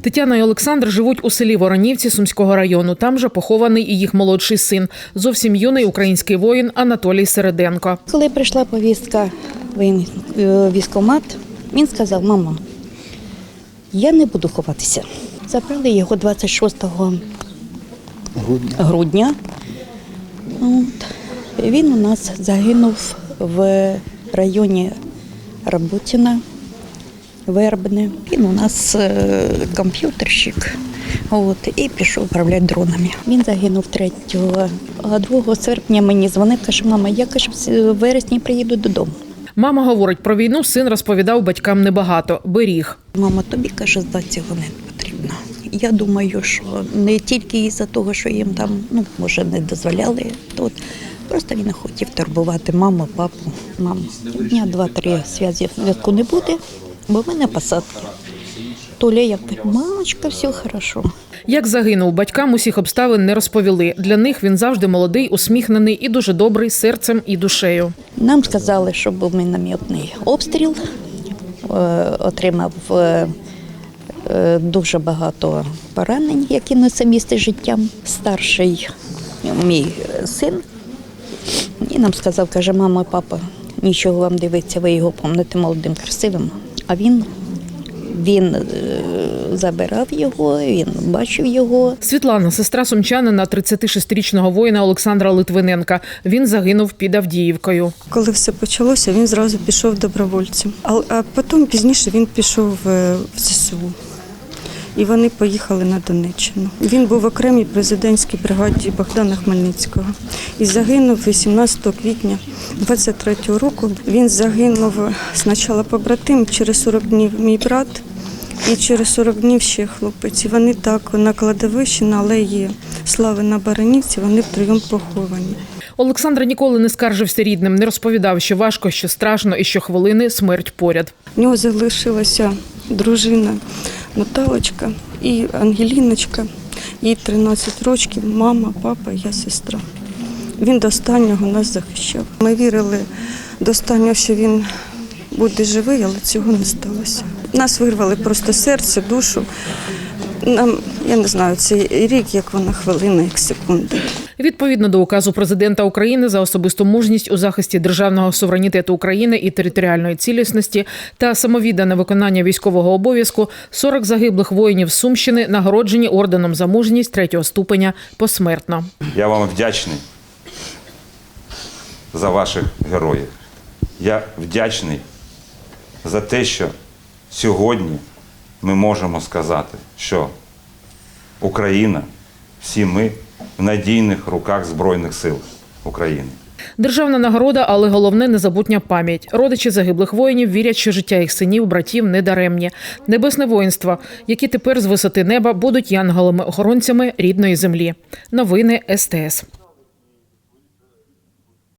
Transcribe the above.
Тетяна і Олександр живуть у селі Воронівці Сумського району. Там же похований і їх молодший син, зовсім юний український воїн Анатолій Середенко. Коли прийшла повістка в воєн- е, він сказав, мама, я не буду ховатися. Забрали його 26 грудня. От. Він у нас загинув в районі Работіна, Вербне. Він у нас е, комп'ютерщик. От, і пішов управляти дронами. Він загинув 3 а 2 серпня мені дзвонив, каже, мама, я каже, в вересні приїду додому. Мама говорить про війну. Син розповідав батькам небагато. Беріг. Мама, тобі каже, за цього не потрібно. Я думаю, що не тільки із-за того, що їм там, ну, може, не дозволяли тут. Просто він хотів турбувати маму, папу, маму. Дня два-три зв'язку не буде, бо в мене посадки. Толя як мамочка, все хорошо. Як загинув, батькам усіх обставин не розповіли. Для них він завжди молодий, усміхнений і дуже добрий серцем і душею. Нам сказали, що був мінометний обстріл, е, отримав е, е, дуже багато поранень, які несе місце життям. Старший мій син і нам сказав, каже, мама, папа, нічого вам дивиться, ви його помните молодим, красивим. А він, він е, забирав його, він бачив його. Світлана, сестра сумчанина 36-річного воїна Олександра Литвиненка. Він загинув під Авдіївкою. Коли все почалося, він зразу пішов добровольцем. А, а потім пізніше він пішов е, в ЗСУ. І вони поїхали на Донеччину. Він був в окремій президентській бригаді Богдана Хмельницького і загинув 18 квітня 23-го року. Він загинув спочатку побратим, через 40 днів мій брат, і через 40 днів ще хлопець. І вони так на кладовищі на алеї Слави на Баранівці, вони втроєм поховані. Олександр ніколи не скаржився рідним, не розповідав, що важко, що страшно і що хвилини смерть поряд. В нього залишилася дружина Наталочка і Ангеліночка. Їй 13 років, мама, папа, я сестра. Він до останнього нас захищав. Ми вірили до останнього, що він буде живий, але цього не сталося. Нас вирвали просто серце, душу. Нам, я не знаю, цей рік, як вона хвилина, як секунда. Відповідно до указу президента України за особисту мужність у захисті державного суверенітету України і територіальної цілісності та самовіддане виконання військового обов'язку 40 загиблих воїнів Сумщини нагороджені орденом за мужність третього ступеня посмертно. Я вам вдячний за ваших героїв. Я вдячний за те, що сьогодні ми можемо сказати, що Україна, всі ми в надійних руках Збройних сил України. Державна нагорода, але головне незабутня пам'ять. Родичі загиблих воїнів вірять, що життя їх синів, братів не даремні. Небесне воїнство, які тепер з висоти неба будуть янголами-охоронцями рідної землі. Новини СТС.